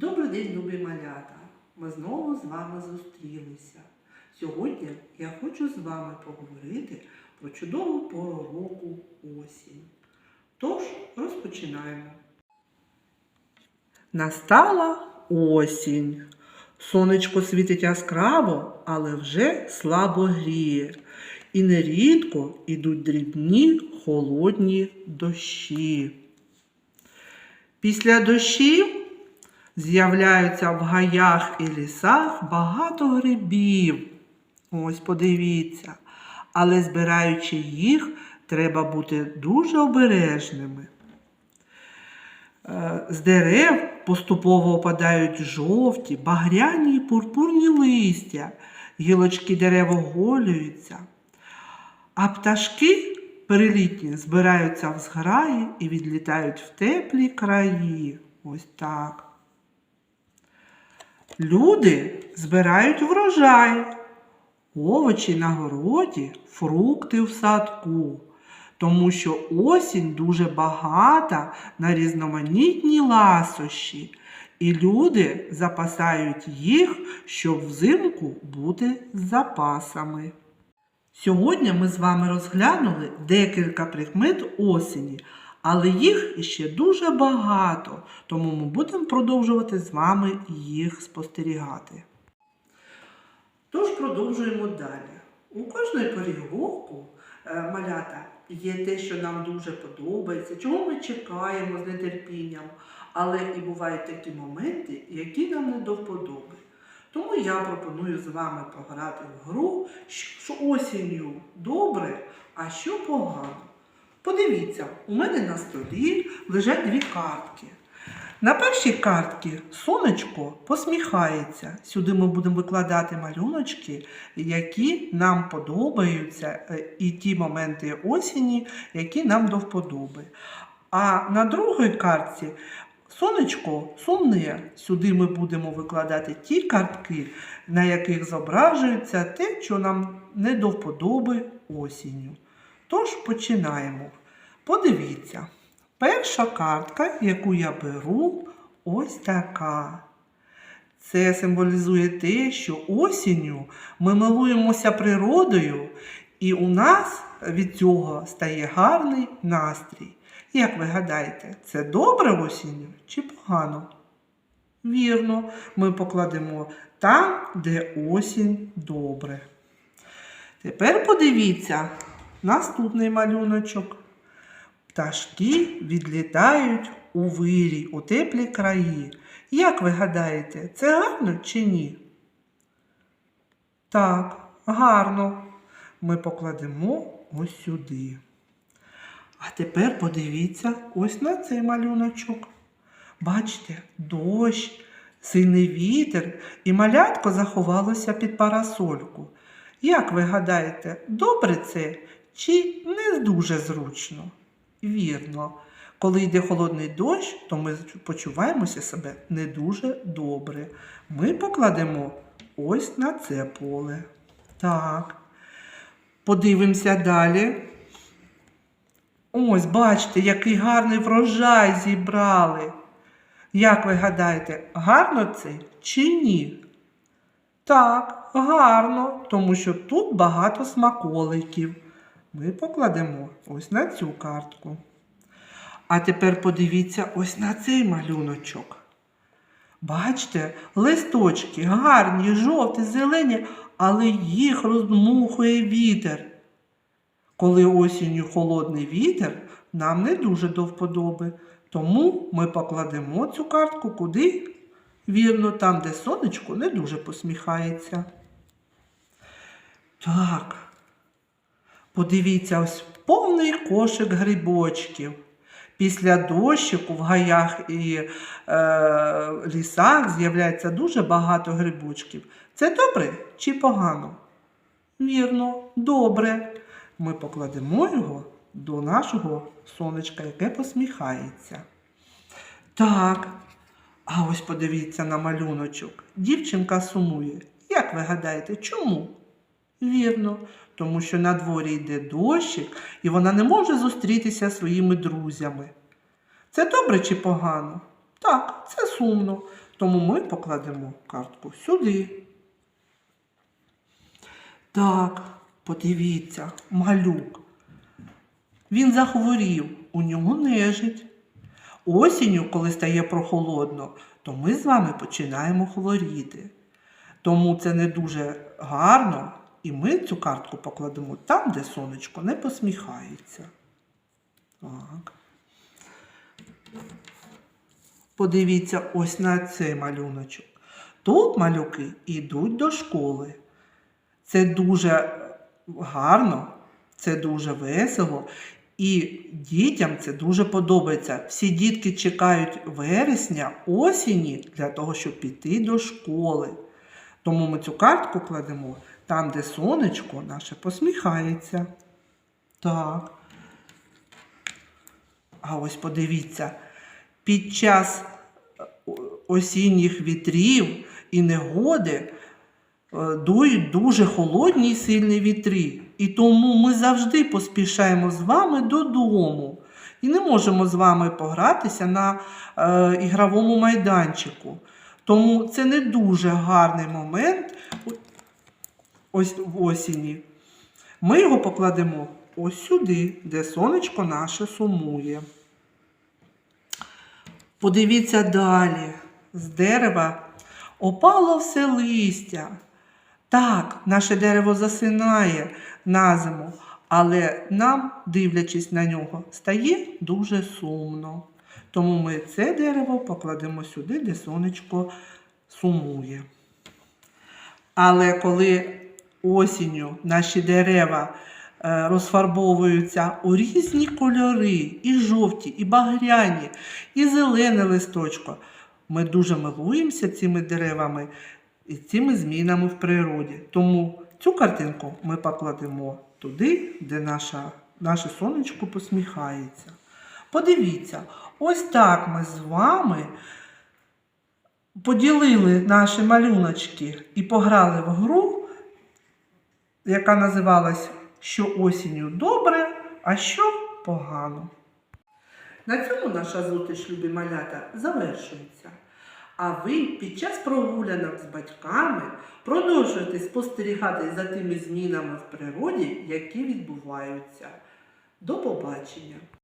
Добрий день, любі малята! Ми знову з вами зустрілися. Сьогодні я хочу з вами поговорити про чудову пору року осінь. Тож розпочинаємо. Настала осінь. Сонечко світить яскраво, але вже слабо гріє. І нерідко йдуть дрібні холодні дощі. Після дощів з'являються в гаях і лісах багато грибів. Ось подивіться. Але збираючи їх, треба бути дуже обережними. Е, З дерев поступово опадають жовті, багряні і пурпурні листя, гілочки дерев оголюються, а пташки перелітні збираються в зграї і відлітають в теплі краї. Ось так. Люди збирають врожай, овочі на городі, фрукти в садку, тому що осінь дуже багата на різноманітні ласощі, і люди запасають їх, щоб взимку бути з запасами. Сьогодні ми з вами розглянули декілька прикмет осені, але їх іще дуже багато, тому ми будемо продовжувати з вами їх спостерігати. Тож продовжуємо далі. У кожної порі року е, малята є те, що нам дуже подобається, чого ми чекаємо з нетерпінням, але і бувають такі моменти, які нам не до вподоби. Тому я пропоную з вами пограти в гру, що осінню добре, а що погано. Подивіться, у мене на столі лежать дві картки. На першій картці сонечко посміхається. Сюди ми будемо викладати малюночки, які нам подобаються, е, і ті моменти осені, які нам до вподоби. А на другій картці сонечко сумне. Сюди ми будемо викладати ті картки, на яких зображується те, що нам не до вподоби осінню. Тож починаємо. Подивіться. Перша картка, яку я беру, ось така. Це символізує те, що осінню ми милуємося природою, і у нас від цього стає гарний настрій. Як ви гадаєте, це добре осінню чи погано? Вірно, ми покладемо там, де осінь добре. Тепер подивіться наступний малюночок. Пташки відлітають у вирій, у теплі краї. Як ви гадаєте, це гарно чи ні? Так, гарно. Ми покладемо ось сюди. А тепер подивіться ось на цей малюночок. Бачите, дощ, сильний вітер і малятко заховалося під парасольку. Як ви гадаєте, добре це чи не дуже зручно? Вірно, коли йде холодний дощ, то ми почуваємося себе не дуже добре. Ми покладемо ось на це поле. Так. Подивимося далі. Ось, бачите, який гарний врожай зібрали. Як ви гадаєте, гарно це чи ні? Так, гарно, тому що тут багато смаколиків. Ми покладемо ось на цю картку. А тепер подивіться ось на цей малюночок. Бачите, листочки гарні, жовті, зелені, але їх роздмухує вітер. Коли осінню холодний вітер, нам не дуже до вподоби. Тому ми покладемо цю картку куди? Вірно, там, де сонечко не дуже посміхається. Так. Подивіться, ось повний кошик грибочків. Після дощику в гаях і е, лісах з'являється дуже багато грибочків. Це добре чи погано? Вірно, добре. Ми покладемо його до нашого сонечка, яке посміхається. Так, а ось подивіться на малюночок. Дівчинка сумує. Як ви гадаєте, чому? Вірно, тому що на дворі йде дощик, і вона не може зустрітися своїми друзями. Це добре чи погано? Так, це сумно, Тому ми покладемо картку сюди. Так, подивіться, малюк. Він захворів, у нього нежить. Осінню, коли стає прохолодно, то ми з вами починаємо хворіти. Тому це не дуже гарно, і ми цю картку покладемо там, де сонечко не посміхається. Так. Подивіться ось на цей малюночок. Тут малюки йдуть до школи. Це дуже гарно, це дуже весело. І дітям це дуже подобається. Всі дітки чекають вересня, осені для того, щоб піти до школи. Тому ми цю картку кладемо там, де сонечко наше посміхається. Так. А ось подивіться, під час е, осінніх вітрів і негоди е, дують дуже холодні й сильні вітри. І тому ми завжди поспішаємо з вами додому. І не можемо з вами погратися на е, ігровому майданчику. Тому це не дуже гарний момент ось в осені. Ми його покладемо ось сюди, де сонечко наше сумує. Подивіться далі. З дерева опало все листя. Так, наше дерево засинає на зиму, але нам, дивлячись на нього, стає дуже сумно. Тому ми це дерево покладемо сюди, де сонечко сумує. Але коли осінню наші дерева е, розфарбовуються у різні кольори, і жовті, і багряні, і зелене листочко, ми дуже милуємося цими деревами і цими змінами в природі. Тому цю картинку ми покладемо туди, де наша, наше сонечко посміхається. Подивіться, ось так ми з вами поділили наші малюночки і пограли в гру, яка називалась Що осінню добре, а що погано. На цьому наша зустріч, любі малята, завершується. А ви під час прогулянок з батьками продовжуєте спостерігати за тими змінами в природі, які відбуваються. До побачення!